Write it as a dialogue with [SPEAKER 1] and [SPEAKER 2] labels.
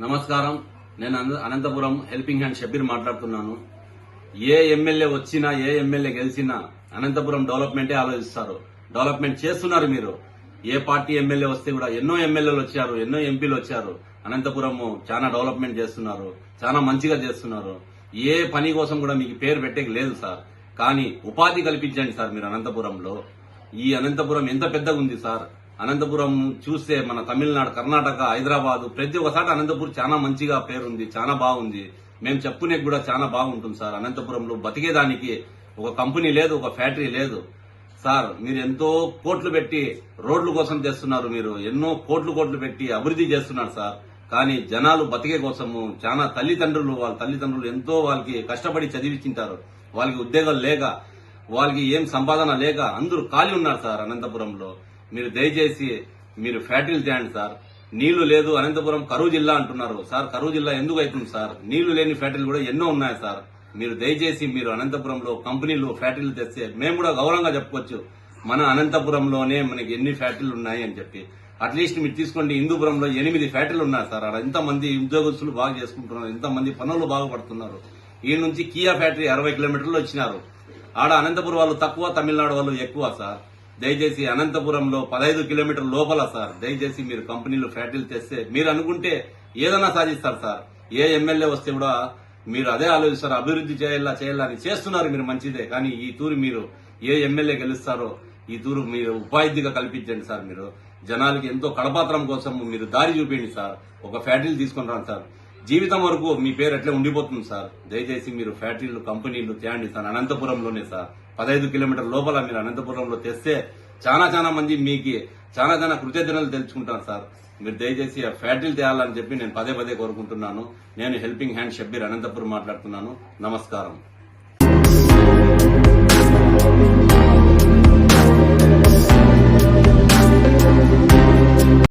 [SPEAKER 1] నమస్కారం. నేను అన- అనంతపురం హెల్పింగ్ హ్యాండ్ షబీర్ మాట్లాడుతున్నాను. ఏ ఎమ్మెల్యే వచ్చినా ఏ ఎమ్మెల్యే గెలిచినా అనంతపురం డెవలప్మెంటే ఆలోచిస్తారు. డెవలప్మెంట్ చేస్తున్నారు మీరు. ఏ పార్టీ ఎమ్మెల్యే వస్తే కూడా ఎన్నో ఎమ్మెల్యేలు వచ్చారు ఎన్నో ఎంపీలు వచ్చారు. అనంతపురం చాలా డెవలప్మెంట్ చేస్తున్నారు చాలా మంచిగా చేస్తున్నారు. ఏ పని కోసం కూడా మీకు పేరు పెట్టేకి లేదు సార్. కానీ ఉపాధి కల్పించండి సార్ మీరు అనంతపురంలో. ఈ అనంతపురం ఎంత పెద్దగా ఉంది సార్? అనంతపురం చూస్తే మన తమిళనాడు కర్ణాటక హైదరాబాద్ ప్రతి ఒక్కసారి అనంతపురం చాలా మంచిగా పేరుంది చాలా బాగుంది. మేము చెప్పుకునే కూడా చాలా బాగుంటుంది సార్. అనంతపురంలో బతికేదానికి ఒక కంపెనీ లేదు ఒక ఫ్యాక్టరీ లేదు. సార్ మీరు ఎంతో కోట్లు పెట్టి రోడ్ల కోసం చేస్తున్నారు మీరు. ఎన్నో కోట్లు కోట్లు పెట్టి అభివృద్ధి చేస్తున్నారు సార్. కానీ జనాలు బతికే కోసము చాలా తల్లిదండ్రులు వాళ్ళ తల్లిదండ్రులు ఎంతో వాళ్ళకి కష్టపడి చదివించింటారు వాళ్ళకి ఉద్యోగాలు లేక వాళ్ళకి ఏం సంపాదన లేక అందరూ ఖాళీ ఉన్నారు సార్ అనంతపురంలో. మీరు దయచేసి మీరు ఫ్యాక్టరీలు చేయండి సార్. నీళ్ళు లేదు అనంతపురం కరువు జిల్లా అంటున్నారు. సార్ కరువు జిల్లా ఎందుకు అవుతుంది సార్? నీళ్ళు లేని ఫ్యాక్టరీలు కూడా ఎన్నో ఉన్నాయి సార్. మీరు దయచేసి మీరు అనంతపురంలో కంపెనీలు ఫ్యాక్టరీలు తెస్తే మేము కూడా గౌరవంగా చెప్పుకోవచ్చు. మన అనంతపురంలోనే మనకి ఎన్ని ఫ్యాక్టరీలు ఉన్నాయి అని చెప్పి. అట్లీస్ట్ మీరు తీసుకోండి హిందూపురంలో ఎనిమిది ఫ్యాక్టరీలు ఉన్నాయి సార్. అక్కడ ఎంతమంది ఉద్యోగస్తులు బాగా చేసుకుంటున్నారు ఎంతమంది పనులు బాగుపడుతున్నారు. ఈ నుంచి కియా ఫ్యాక్టరీ అరవై కిలోమీటర్లు వచ్చినారు. ఆడ అనంతపురం వాళ్ళు తక్కువ తమిళనాడు వాళ్ళు ఎక్కువ సార్. దయచేసి అనంతపురంలో పదహైదు కిలోమీటర్ల లోపల సార్. దయచేసి మీరు కంపెనీలు ఫ్యాక్టరీలు తెస్తే మీరు అనుకుంటే ఏదైనా సాధిస్తారు సార్. ఏ ఎమ్మెల్యే వస్తే కూడా మీరు అదే ఆలోచిస్తారు అభివృద్ధి చేయాలా చేయాలా అని చేస్తున్నారు మీరు మంచిదే. కానీ ఈ తూరు మీరు ఏ ఎమ్మెల్యే గెలుస్తారో ఈ తూరు మీరు ఉపాధిగా కల్పించండి సార్ మీరు. జనాలకి ఎంతో కడపాత్రం కోసం మీరు దారి చూపించండి సార్. ఒక ఫ్యాక్టరీలు తీసుకొని రాను సార్. జీవితం వరకు మీ పేరు అట్లే ఉండిపోతుంది సార్. దయచేసి మీరు ఫ్యాక్టరీలు కంపెనీలు తేండి సార్. అనంతపురంలోనే సార్. పదహైదు కిలోమీటర్ లోపల మీరు అనంతపురంలో తెస్తే చాలా చాలా మంది మీకు చాలా చాలా కృతజ్ఞతలు తెలుసుకుంటారు సార్. మీరు దయచేసి ఆ ఫ్యాక్టరీలు తేయాలని చెప్పి నేను పదే పదే కోరుకుంటున్నాను. నేను హెల్పింగ్ హ్యాండ్ షబ్బీర్ అనంతపురం మాట్లాడుతున్నాను. నమస్కారం.